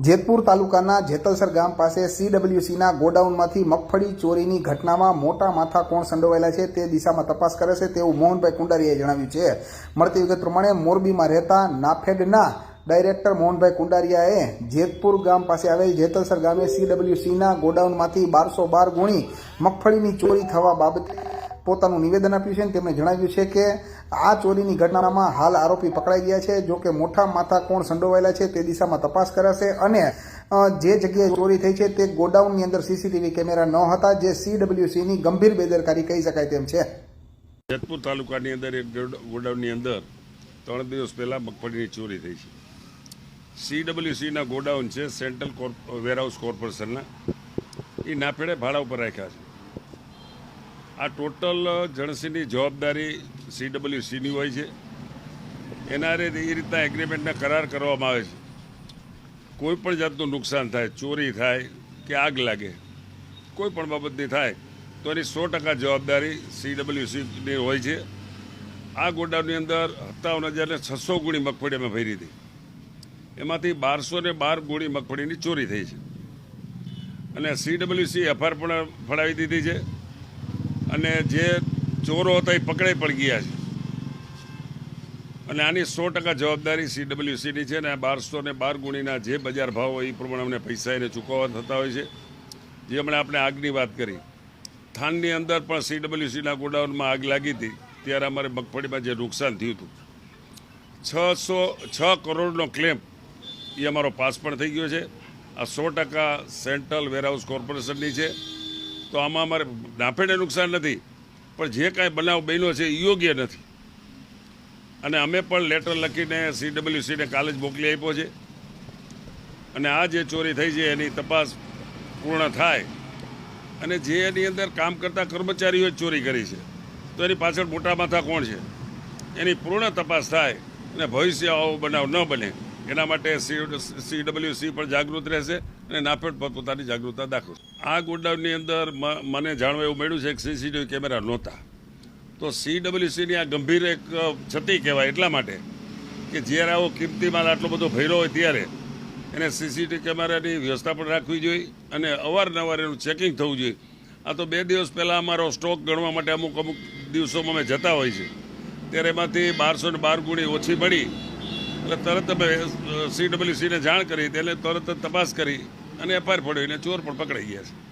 જેતપુર તાલુકાના જેતલસર ગામ પાસે સીડબ્લ્યુસીના ગોડાઉનમાંથી મગફળી ચોરીની ઘટનામાં મોટા માથા કોણ સંડોવાયેલા છે. તે દિશામાં તપાસ કરે છે તેવું મોહનભાઈ કુંડારીયાએ જણાવ્યું છે. મળતી વિગત પ્રમાણે મોરબીમાં રહેતા નાફેડના ડાયરેક્ટર મોહનભાઈ કુંડારિયાએ જેતપુર ગામ પાસે આવેલ જેતલસર ગામે સીડબ્લ્યુસીના ગોડાઉનમાંથી બારસો બાર ગુણી મગફળીની ચોરી થવા બાબતે પોતાનું નિવેદન આપ્યું છે તેમણે જણાવ્યું છે કે આ ચોરીની ઘટનામાં હાલ આરોપી પકડાઈ ગયા છે, જો કે મોટા માથા કોણ સંડોવાયેલા છે, તે દિશામાં તપાસ કરાશે અને જે જગ્યાએ ચોરી થઈ છે તે ગોડાઉનની અંદર સીસીટીવી કેમેરા ન હતા, જે સીડબ્લ્યુસીની ગંભીર બેદરકારી કહી શકાય તેમ છે. જેતપુર તાલુકાની અંદર એક ગોડાઉનની અંદર ત્રણ દિવસ પહેલાં મગફળીની ચોરી થઈ છે. સીડબ્લ્યુસીના ગોડાઉન છે સેન્ટ્રલ કોર્પ, વેરહાઉસ કોર્પોરેશનના. એ નાફેડે ભાડા ઉપર રાખ્યા છે. આ ટોટલ જણસીની જવાબદારી સીડબ્લ્યુસીની હોય છે. એના એ રીતના એગ્રીમેન્ટના કરાર કરવામાં આવે છે. કોઈ પણ જાતનું નુકસાન થાય, ચોરી થાય કે આગ લાગે, કોઈ પણ બાબતની થાય, તો એની સો ટકા જવાબદારી સીડબ્લ્યુસીની હોય છે. આ ગોડાઉનની અંદર સત્તાવન હજાર છસો ગુણી મગફળી અમે ભરી હતી. એમાંથી બારસો ને બાર ગુણી મગફળીની ચોરી થઈ છે. અને સીડબ્લ્યુસી એફઆર પણ ફડાવી દીધી છે. અને જે ચોરો હતા એ પકડાઈ પણ ગયા છે. અને આની સો ટકા જવાબદારી સીડબ્લ્યુસીની છે અને બારસો ને બાર ગુણીના જે બજાર ભાવ હોય એ પ્રમાણે અમને પૈસા એને ચૂકવવા થતા હોય છે. જે હમણાં આપણે આગની વાત કરી. થાનની અંદર પણ સીડબ્લ્યુસીના ગોડાઉનમાં આગ લાગી હતી. ત્યારે અમારે મગફળીમાં જે નુકસાન થયું હતું. છસો, છ કરોડનો ક્લેમ એ અમારો પાસ પણ થઈ ગયો છે. આ સો ટકા સેન્ટ્રલ વેરહાઉસ કોર્પોરેશનની છે. તો આમાં અમારે નાફેડે નુકસાન નથી. પણ જે કાંઈ બનાવ બન્યો છે એ યોગ્ય નથી. અને અમે પણ લેટર લખીને સીડબ્લ્યુસીને કાલે જ મોકલી આપ્યો છે. અને આ જે ચોરી થઈ છે એની તપાસ પૂર્ણ થાય. અને જે એની અંદર કામ કરતા કર્મચારીઓએ ચોરી કરી છે. તો એની પાછળ મોટા માથા કોણ છે? એની પૂર્ણ તપાસ થાય અને ભવિષ્ય આવો બનાવ ન બને. એના માટે સી સીડબ્લ્યુસી પણ જાગૃત રહેશે. અને નાફેડ પર પોતાની જાગૃતતા દાખવશે આ ગોડાઉનની અંદર મને જાણવા એવું મળ્યું છે કે સીસીટીવી કેમેરા નહોતા. તો સીડબ્લ્યુસીની આ ગંભીર એક છતી કહેવાય એટલા માટે કે જ્યારે આવો કિંમતી માલ આટલો બધો ભર્યો હોય ત્યારે એને સીસીટીવી કેમેરાની વ્યવસ્થા પણ રાખવી જોઈએ અને અવારનવાર એનું ચેકિંગ થવું જોઈએ. આ તો બે દિવસ પહેલાં અમારો સ્ટોક ગણવા માટે અમુક અમુક દિવસોમાં અમે જતા હોય છે. ત્યારે એમાંથી બારસો ને બાર ગુણી ઓછી મળી એટલે તરત અમે સીડબ્લ્યુસીને જાણ કરી એટલે તરત તપાસ કરી. અને એફઆઈઆર પડ્યો એને ચોર પણ પકડાઈ ગયા છે.